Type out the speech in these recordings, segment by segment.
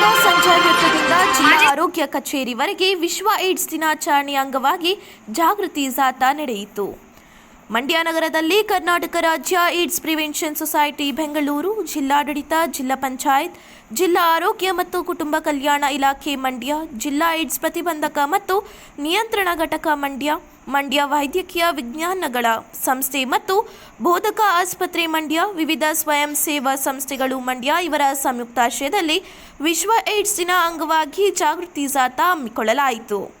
ನಗರದ ಸಂಜಯ್ ವೃತ್ತದಿಂದ ಜಿಲ್ಲಾ ಆರೋಗ್ಯ ಕಚೇರಿವರೆಗೆ ವಿಶ್ವ ಏಡ್ಸ್ ದಿನಾಚರಣೆ ಅಂಗವಾಗಿ ಜಾಗೃತಿ ಜಾಥಾ ನಡೆಯಿತು. ಮಂಡ್ಯ ನಗರದಲ್ಲಿ ಕರ್ನಾಟಕ ರಾಜ್ಯ ಏಡ್ಸ್ ಪ್ರಿವೆನ್ಷನ್ ಸೊಸೈಟಿ ಬೆಂಗಳೂರು, ಜಿಲ್ಲಾಡಳಿತ, ಜಿಲ್ಲಾ ಪಂಚಾಯತ್, ಜಿಲ್ಲಾ ಆರೋಗ್ಯ ಮತ್ತು ಕುಟುಂಬ ಕಲ್ಯಾಣ ಇಲಾಖೆ ಮಂಡ್ಯ, ಜಿಲ್ಲಾ ಏಡ್ಸ್ ಪ್ರತಿಬಂಧಕ ಮತ್ತು ನಿಯಂತ್ರಣ ಘಟಕ ಮಂಡ್ಯ ಮಂಡ್ಯ ವೈದ್ಯಕೀಯ ವಿಜ್ಞಾನಗಳ ಸಂಸ್ಥೆ ಮತ್ತು ಬೋಧಕ ಆಸ್ಪತ್ರೆ ಮಂಡ್ಯ, ವಿವಿಧ ಸ್ವಯಂ ಸೇವಾ ಸಂಸ್ಥೆಗಳು ಮಂಡ್ಯ ಇವರ ಸಂಯುಕ್ತಾಶ್ರಯದಲ್ಲಿ ವಿಶ್ವ ಏಡ್ಸ್ ದಿನ ಅಂಗವಾಗಿ ಜಾಗೃತಿ ಜಾಥಾ ಹಮ್ಮಿಕೊಳ್ಳಲಾಯಿತು.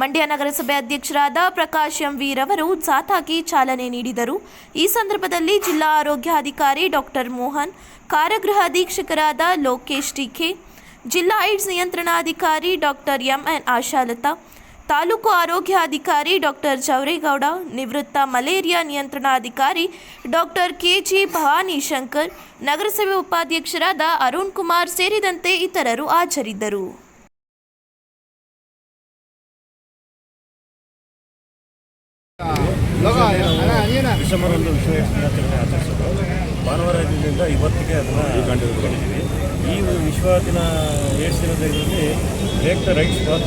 ಮಂಡ್ಯ ನಗರಸಭೆ ಅಧ್ಯಕ್ಷರಾದ ಪ್ರಕಾಶ್ ಎಂ ವೀರ್ ಅವರು ಜಾಥಾಗೆ ಚಾಲನೆ ನೀಡಿದರು. ಈ ಸಂದರ್ಭದಲ್ಲಿ ಜಿಲ್ಲಾ ಆರೋಗ್ಯಾಧಿಕಾರಿ ಡಾಕ್ಟರ್ ಮೋಹನ್ ಕಾರಾಗೃಹ ಅಧೀಕ್ಷಕರಾದ ಲೋಕೇಶ್ ಟಿಕೆ ಜಿಲ್ಲಾ ಏಡ್ಸ್ ನಿಯಂತ್ರಣಾಧಿಕಾರಿ ಡಾಕ್ಟರ್ ಎಂಎನ್ ಆಶಾಲತಾ, ತಾಲೂಕು ಆರೋಗ್ಯಾಧಿಕಾರಿ ಡಾಕ್ಟರ್ ಚೌರೇಗೌಡ, ನಿವೃತ್ತ ಮಲೇರಿಯಾ ನಿಯಂತ್ರಣಾಧಿಕಾರಿ ಡಾಕ್ಟರ್ ಕೆಜಿ ಭವಾನಿ ಶಂಕರ್ ನಗರಸಭೆ ಉಪಾಧ್ಯಕ್ಷರಾದ ಅರುಣ್ ಕುಮಾರ್ ಸೇರಿದಂತೆ ಇತರರು ಹಾಜರಿದ್ದರು. ಡಿಸೆಂಬರ್ ಒಂದು ವಿಶ್ವ ದಿನಾಚರಣೆ ಆಚರಿಸೋದು ಭಾನುವಾರ ದಿನದಿಂದ ಇವತ್ತಿಗೆ ಅದನ್ನು ಕಂಡುಕೊಂಡಿದ್ದೀವಿ ಈ ವಿಶ್ವ ದಿನ ಏಡ್ಸ್ ದಿನದ ಇದರಲ್ಲಿ take the rights for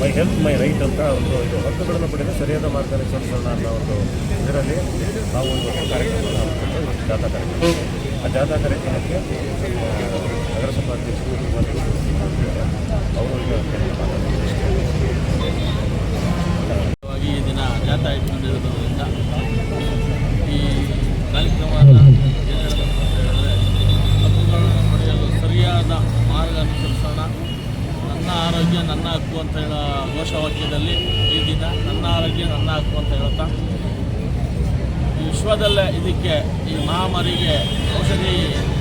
my health my right ಅಂತ ಒಂದು ಇದು. ಹಕ್ಕುಗಳನ್ನು ಪಡೆದು ಸರಿಯಾದ ಮಾರ್ಗದಲ್ಲಿ ಚಲಿಸೋಣ ಅನ್ನೋ ಒಂದು ಇದರಲ್ಲಿ ನಾವು ಒಂದು ಕಾರ್ಯಕ್ರಮ ಜಾಥಾ ಕಾರ್ಯಕ್ರಮ. ಆ ಜಾಥಾ ಕಾರ್ಯಕ್ರಮಕ್ಕೆ ನಗರಸಭಾ ಅಧ್ಯಕ್ಷರು ಅವರು ಈಗ ಮಾತಾಡ್ತಾರೆ ವಾಗಿ ಈ ದಿನ ಜಾಥಾ ಇಟ್ಕೊಂಡಿರೋದ್ರಿಂದ ಈ ಕಾರ್ಯಕ್ರಮದ ಏನು ಹೇಳಬೇಕು ಅಂತ ಹೇಳಿದ್ರೆ ಹಕ್ಕುಗಳನ್ನು ಪಡೆಯಲು ಸರಿಯಾದ ಮಾರ್ಗ ಅನುಸರಿಸೋಣ ನನ್ನ ಆರೋಗ್ಯ ನನ್ನ ಹಕ್ಕು ಅಂತ ಹೇಳೋ ಘೋಷವಾಕ್ಯದಲ್ಲಿ ಈ ದಿನ ನನ್ನ ಆರೋಗ್ಯ ನನ್ನ ಹಕ್ಕು ಅಂತ ಹೇಳ್ತಾ ವಿಶ್ವದಲ್ಲೇ ಇದಕ್ಕೆ ಈ ಮಹಾಮಾರಿಗೆ ಔಷಧಿ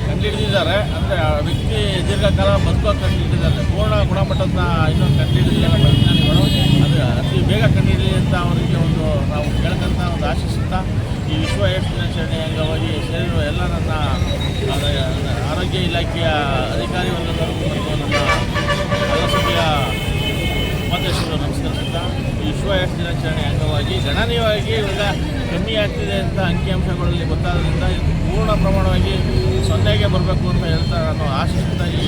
ಕಂಡುಹಿಡಿದಿದ್ದಾರೆ ಅಂದರೆ ವ್ಯಕ್ತಿ ದೀರ್ಘಕಾಲ ಬದುಕೋ ಕಂಡುಹಿಡಿದಿದ್ದಾರೆ ಪೂರ್ಣ ಗುಣಮಟ್ಟದ ಇನ್ನೊಂದು ಕಂಡುಹಿಡಿದಿಲ್ಲ ವಿಜ್ಞಾನಿಗಳು. ಅದು ಅತಿ ಬೇಗ ಕಂಡುಹಿಡಿಯಲಿ ಅಂತ ಅವರಿಗೆ ಒಂದು ನಾವು ಕೇಳ್ಕೊಂತ ಒಂದು ಆಶಿಸುತ್ತಾ, ಈ ವಿಶ್ವ ಏಡ್ಸ್ ದಿನಾಚರಣೆ ಅಂಗವಾಗಿ ಸೇರಿರುವ ಎಲ್ಲ ನನ್ನ ಆರೋಗ್ಯ ಇಲಾಖೆಯ ಅಧಿಕಾರಿ ವರ್ಗದವರು ಮತ್ತು ನಮ್ಮ ನಗರಸಭೆಯ ಉಪಾಧ್ಯಕ್ಷರು ನಮಸ್ಕರಿಸುತ್ತಾ ವಿಶ್ವ ದಿನಾಚರಣೆ ಅಂಗವಾಗಿ ಗಣನೀಯವಾಗಿ ಇವಾಗ ಕಮ್ಮಿ ಆಗ್ತಿದೆ ಅಂತ ಅಂಕಿಅಂಶಗಳಲ್ಲಿ ಗೊತ್ತಾದ್ರಿಂದ ಪೂರ್ಣ ಪ್ರಮಾಣವಾಗಿ ಸೊನ್ನೆಗೆ ಬರಬೇಕು ಅಂತ ಹೇಳ್ತಾ ನಾನು ಆಶಿಸುತ್ತಾ ಈ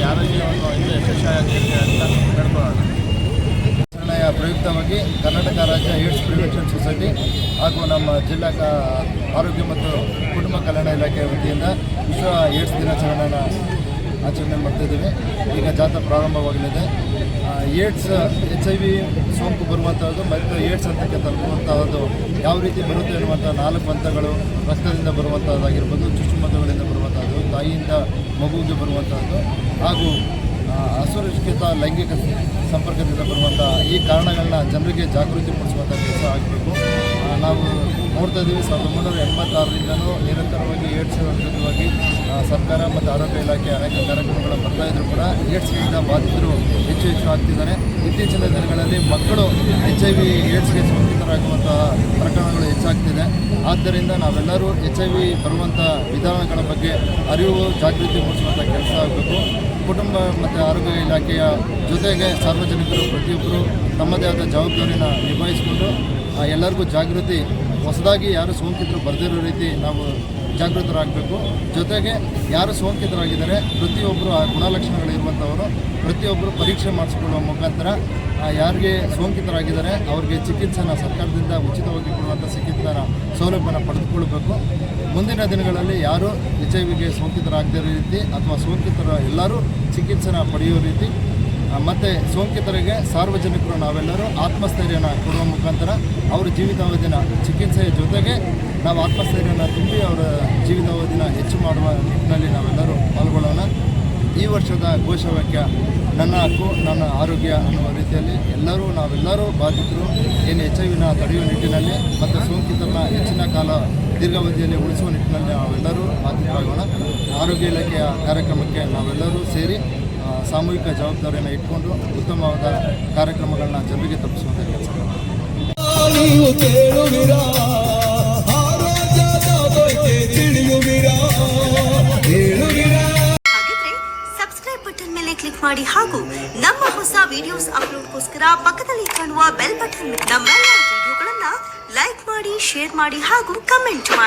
ಒಂದು ಇನ್ನೂ ಯಶಸ್ವಿಯಾಗಲಿ ಅಂತ ಹೇಳ್ಕೊಳ್ಳೋಣ ನಿರ್ಣಯ ಪ್ರಯುಕ್ತವಾಗಿ ಕರ್ನಾಟಕ ರಾಜ್ಯ ಏಡ್ಸ್ ಪ್ರಿವೆನ್ಷನ್ ಸೊಸೈಟಿ ಹಾಗೂ ನಮ್ಮ ಜಿಲ್ಲಾ ಆರೋಗ್ಯ ಮತ್ತು ಕುಟುಂಬ ಕಲ್ಯಾಣ ಇಲಾಖೆ ವತಿಯಿಂದ ವಿಶ್ವ ಏಡ್ಸ್ ದಿನಾಚರಣೆಯನ್ನು ಆಚರಣೆ ಮಾಡ್ತಿದ್ದೀವಿ ಈಗ ಜಾತ್ರೆ ಪ್ರಾರಂಭವಾಗಲಿದೆ. ಏಡ್ಸ್ ಎಚ್ ಐ ವಿ ಸೋಂಕು ಬರುವಂಥದ್ದು ಮತ್ತು ಏಡ್ಸ್ ಹಂತಕ್ಕೆ ತಲುಪುವಂತಹದ್ದು ಯಾವ ರೀತಿ ಬರುತ್ತೆ ಅನ್ನುವಂಥ ನಾಲ್ಕು ಹಂತಗಳು ರಕ್ತದಿಂದ ಬರುವಂಥದ್ದಾಗಿರ್ಬೋದು ಚುಚ್ಚುಮದ್ದುಗಳಿಂದ ಬರುವಂಥದ್ದು ತಾಯಿಯಿಂದ ಮಗುವಿಗೆ ಬರುವಂಥದ್ದು ಹಾಗೂ ಅಸುರಕ್ಷಿತ ಲೈಂಗಿಕ ಸಂಪರ್ಕದಿಂದ ಬರುವಂಥ ಈ ಕಾರಣಗಳನ್ನ ಜನರಿಗೆ ಜಾಗೃತಿ ಮೂಡಿಸುವಂಥ ಕೆಲಸ ಆಗಬೇಕು. ನಾವು ನೋಡ್ತಾ ಇದ್ದೀವಿ, ಸಾವಿರದ ಒಂಬೈನೂರ ಎಂಬತ್ತಾರರಿಂದನೂ ನಿರಂತರವಾಗಿ ಏಡ್ಸ್ ವಿರುದ್ಧವಾಗಿ ಸರ್ಕಾರ ಮತ್ತು ಆರೋಗ್ಯ ಇಲಾಖೆ ಅನೇಕ ಕಾರ್ಯಕ್ರಮಗಳು ಬರ್ತಾ ಇದ್ರು ಕೂಡ ಏಡ್ಸ್ಗಿಂತ ಬಾಧಿತರು ಹೆಚ್ಚು ಹೆಚ್ಚು ಆಗ್ತಿದ್ದಾರೆ. ಇತ್ತೀಚಿನ ದಿನಗಳಲ್ಲಿ ಮಕ್ಕಳು ಎಚ್ ಐ ವಿ ಏಡ್ಸ್ಗೆ ಸೋಂಕಿತರಾಗುವಂತಹ ಪ್ರಕರಣಗಳು ಹೆಚ್ಚಾಗ್ತಿದೆ. ಆದ್ದರಿಂದ ನಾವೆಲ್ಲರೂ ಎಚ್ ಐ ವಿ ಬರುವಂಥ ವಿಧಾನಗಳ ಬಗ್ಗೆ ಅರಿವು ಜಾಗೃತಿ ಮೂಡಿಸುವಂಥ ಕೆಲಸ ಆಗಬೇಕು. ಕುಟುಂಬ ಮತ್ತು ಆರೋಗ್ಯ ಇಲಾಖೆಯ ಜೊತೆಗೆ ಸಾರ್ವಜನಿಕರು, ಪ್ರತಿಯೊಬ್ಬರು ತಮ್ಮದೇ ಆದ ಜವಾಬ್ದಾರಿನ ನಿಭಾಯಿಸಿಕೊಂಡು ಎಲ್ಲರಿಗೂ ಜಾಗೃತಿ, ಹೊಸದಾಗಿ ಯಾರು ಸೋಂಕಿತರು ಬರೆದಿರೋ ರೀತಿ ನಾವು ಜಾಗೃತರಾಗಬೇಕು. ಜೊತೆಗೆ ಯಾರು ಸೋಂಕಿತರಾಗಿದ್ದಾರೆ ಪ್ರತಿಯೊಬ್ಬರು ಆ ಗುಣಲಕ್ಷಣಗಳಿರುವಂಥವರು ಪ್ರತಿಯೊಬ್ಬರು ಪರೀಕ್ಷೆ ಮಾಡಿಸ್ಕೊಳ್ಳುವ ಮುಖಾಂತರ ಯಾರಿಗೆ ಸೋಂಕಿತರಾಗಿದ್ದಾರೆ, ಅವ್ರಿಗೆ ಚಿಕಿತ್ಸೆನ ಸರ್ಕಾರದಿಂದ ಉಚಿತವಾಗಿ ಕೊಡುವಂಥ ಚಿಕಿತ್ಸೆನ ಸೌಲಭ್ಯನ ಪಡೆದುಕೊಳ್ಬೇಕು. ಮುಂದಿನ ದಿನಗಳಲ್ಲಿ ಯಾರು ಎಚ್ ಐ ವಿಗೆ ಸೋಂಕಿತರಾಗದಿರೋ ರೀತಿ ಅಥವಾ ಸೋಂಕಿತರ ಎಲ್ಲರೂ ಚಿಕಿತ್ಸೆನ ಪಡೆಯೋ ರೀತಿ ಮತ್ತು ಸೋಂಕಿತರಿಗೆ ಸಾರ್ವಜನಿಕರು ನಾವೆಲ್ಲರೂ ಆತ್ಮಸ್ಥೈರ್ಯನ ಕೊಡುವ ಮುಖಾಂತರ ಅವರ ಜೀವಿತಾವಧಿನ ಚಿಕಿತ್ಸೆಯ ಜೊತೆಗೆ ನಾವು ಆತ್ಮಸ್ಥೈರ್ಯನ ತುಂಬಿ ಅವರ ಜೀವಿತಾವಧಿನ ಹೆಚ್ಚು ಮಾಡುವ ನಿಟ್ಟಿನಲ್ಲಿ ನಾವೆಲ್ಲರೂ ಪಾಲ್ಗೊಳ್ಳೋಣ. ಈ ವರ್ಷದ ಘೋಷವಾಕ್ಯ, ನನ್ನ ಹಕ್ಕು, ನನ್ನ ಆರೋಗ್ಯ ಅನ್ನುವ ರೀತಿಯಲ್ಲಿ ಎಲ್ಲರೂ ನಾವೆಲ್ಲರೂ ಬಾಧಿತರು. ಏನು ಎಚ್ ಐ ವಿನ ತಡೆಯುವ ನಿಟ್ಟಿನಲ್ಲಿ ಮತ್ತು ಸೋಂಕಿತರನ್ನ ಹೆಚ್ಚಿನ ಕಾಲ ದೀರ್ಘಾವಧಿಯಲ್ಲಿ ಉಳಿಸುವ ನಿಟ್ಟಿನಲ್ಲಿ ನಾವೆಲ್ಲರೂ ಬಾಧಿತರಾಗೋಣ. ಆರೋಗ್ಯ ಇಲಾಖೆಯ ಕಾರ್ಯಕ್ರಮಕ್ಕೆ ನಾವೆಲ್ಲರೂ ಸೇರಿ ಸಾಮೂಹಿಕ ಜವಾಬ್ದಾರಿಯನ್ನು ಇಟ್ಕೊಂಡು ಉತ್ತಮವಾದ ಕಾರ್ಯಕ್ರಮಗಳನ್ನ ಜನರಿಗೆ ತಪ್ಪಿಸುವಂಥ ಕೆಲಸ. ಸಬ್ಸ್ಕ್ರೈಬ್ ಬಟನ್ ಮೇಲೆ ಕ್ಲಿಕ್ ಮಾಡಿ ಹಾಗೂ ನಮ್ಮ ಹೊಸ ವಿಡಿಯೋಸ್ ಅಪ್ಲೋಡ್ಗೋಸ್ಕರ ಪಕ್ಕದಲ್ಲಿ ಕಾಣುವ ಬೆಲ್ ಬಟನ್ ನಮ್ಮೆಲ್ಲ ವಿಡಿಯೋಗಳನ್ನ ಲೈಕ್ ಮಾಡಿ ಶೇರ್ ಮಾಡಿ ಹಾಗೂ ಕಮೆಂಟ್ ಮಾಡಿ.